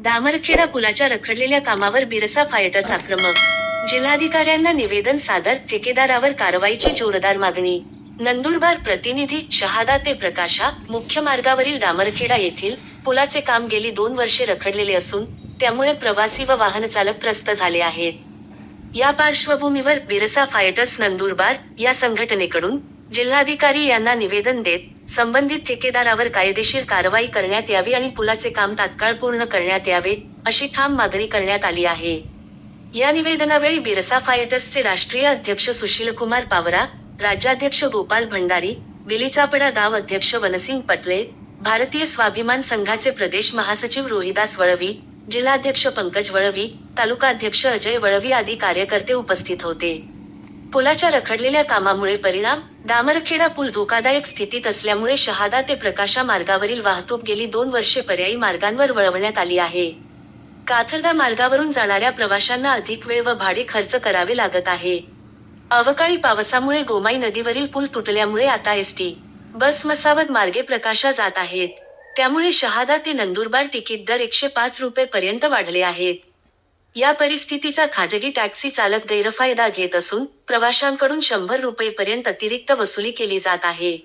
दामरखेडा पुलाच्या रखडलेल्या कामावर बिरसा फायटर्स आक्रमक. जिल्हाधिकाऱ्यांना निवेदन सादर ठेकेदारावर कारवाईची जोरदार मागणी. नंदुरबार प्रतिनिधी शहादा ते प्रकाशा मुख्य मार्गावरील दामरखेडा येथील पुलाचे काम गेली दोन वर्षे रखडलेले असून त्यामुळे प्रवासी व वाहन चालक त्रस्त झाले आहेत. या पार्श्वभूमीवर बिरसा फायटर्स नंदुरबार या संघटनेकडून जिल्हाधिकारी यांना निवेदन देत संबंधित ठेकेदारावर कायदेशीर कारवाई करण्यात यावी आणि पुलाचे काम तात्काळ पूर्ण करण्यात यावे अशी ठाम मागणी करण्यात आली आहे. या निवेदनावेळी बिरसा फायटर्सचे राष्ट्रीय अध्यक्ष सुशीलकुमार पावरा राज्याध्यक्ष गोपाल भंडारी विलीचापडा गाव अध्यक्ष वनसिंग पटले भारतीय स्वाभिमान संघाचे प्रदेश महासचिव रोहिदास वळवी जिल्हाध्यक्ष पंकज वळवी तालुकाध्यक्ष अजय वळवी आदी कार्यकर्ते उपस्थित होते. पुलाच्या रखडलेल्या कामामुळे परिणाम? दामरखेडा पूल धोकादायक स्थितीत असल्यामुळे शहादा ते प्रकाशा मार्गावरील वाहतूक गेली दोन वर्षे पर्यायी मार्गांवर वळवण्यात आली आहे. काथरदा मार्गावरून जाणाऱ्या प्रवाशांना अधिक वेळ व भाडे खर्च करावे लागत आहे. अवकाळी पावसामुळे गोमाई नदीवरील पूल तुटल्यामुळे आता एसटी बस मसावत मार्गे प्रकाशा जात आहेत. त्यामुळे शहादा ते नंदुरबार तिकीट दर एकशे पाच रुपये पर्यंत वाढले आहेत. या परिस्थितीचा खाजगी टॅक्सी चालक गैरफायदा घेत असून प्रवाशांकडून शंभर रुपयेपर्यंत अतिरिक्त वसुली केली जात आहे.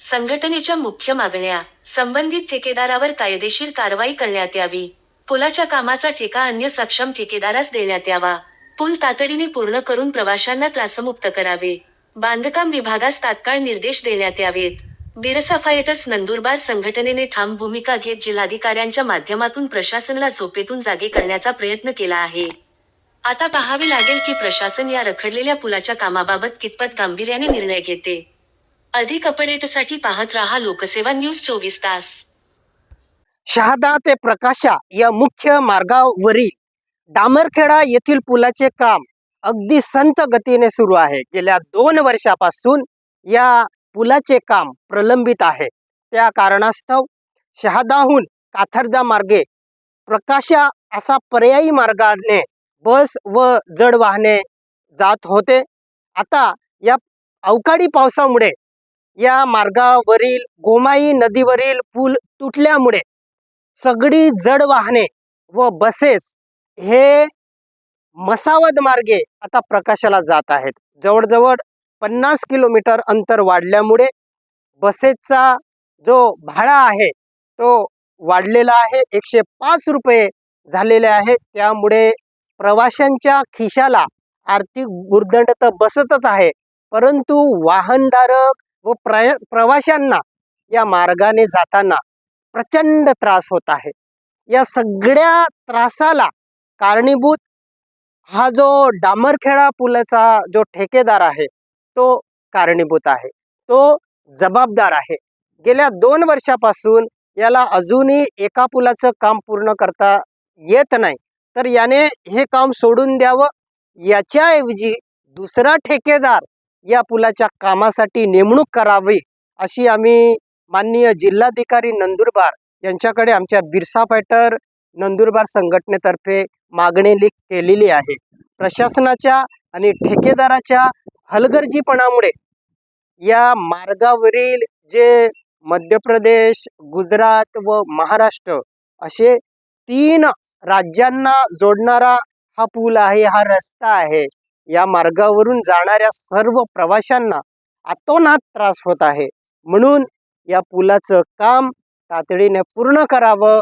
संघटनेच्या मुख्य मागण्या संबंधित ठेकेदारावर कायदेशीर कारवाई करण्यात यावी. पुलाच्या कामाचा ठेका अन्य सक्षम ठेकेदारास देण्यात यावा. पूल तातडीने पूर्ण करून प्रवाशांना त्रासमुक्त करावे. बांधकाम विभागास तात्काळ निर्देश देण्यात यावेत. बिरसा फायटर्स नंदुरबार संघटनेने ठाम भूमिका घेत जिल्हाधिकाऱ्यांच्या माध्यमातून प्रशासनाला झोपेतून जागे करण्याचा प्रयत्न केला आहे. आता पाहावे लागेल की प्रशासन या रखडलेल्या पुलाच्या कामाबाबत कितपत गांभीर्याने निर्णय घेते. अधिक अपडेटसाठी पाहत रहा लोकसेवा न्यूज चोवीस तास. शहादा ते प्रकाशा या मुख्य मार्गावरील डामरखेडा येथील पुलाचे काम अगदी संत गतीने सुरू आहे. गेल्या दोन वर्षापासून या पुलाचे काम प्रलंबित आहे. त्या कारणास्तव शहादाहून काथरदा मार्गे प्रकाशा असा पर्यायी मार्गाने बस व जड वाहने जात होते. आता या अवकाळी पावसामुळे या मार्गावरील गोमाई नदीवरील पूल तुटल्यामुळे सगळी जड वाहने व बसेस हे मसावद मार्गे आता प्रकाशाला जात आहेत. जवळजवळ पन्नास किलोमीटर अंतर वाढल्यामुळे बसेसचा जो भाडा आहे तो वाढलेला आहे. एकशे पाच रुपये झालेले आहे. त्यामुळे प्रवाशांच्या खिशाला आर्थिक गुर्दंड तर बसतच आहे. परंतु वाहनधारक व प्रय प्रवाशांना या मार्गाने जाताना प्रचंड त्रास होत आहे. या सगळ्या त्रासाला कारणीभूत हा जो डामरखेडा पुलाचा जो ठेकेदार आहे तो कारणीभूत आहे. तो जबाबदार आहे. गेल्या दोन वर्षापासून याला अजूनही एका पुलाचं काम पूर्ण करता येत नाही. तर याने हे काम सोडून द्यावं. याच्याऐवजी दुसरा ठेकेदार या पुलाच्या कामासाठी नेमणूक करावी अशी आम्ही माननीय जिल्हाधिकारी नंदुरबार यांच्याकडे आमच्या बिरसा फायटर नंदुरबार संघटनेतर्फे मागणी लिख केलेली आहे. प्रशासनाच्या आणि ठेकेदाराच्या हलगर्जीपणामुळे या मार्गावरील जे मध्य प्रदेश गुजरात व महाराष्ट्र असे तीन राज्यांना जोडणारा हा पूल आहे हा रस्ता आहे या मार्गावरून जाणाऱ्या सर्व प्रवाशांना आतोनात त्रास होत आहे. म्हणून या पुलाचं काम तातडीने पूर्ण करावं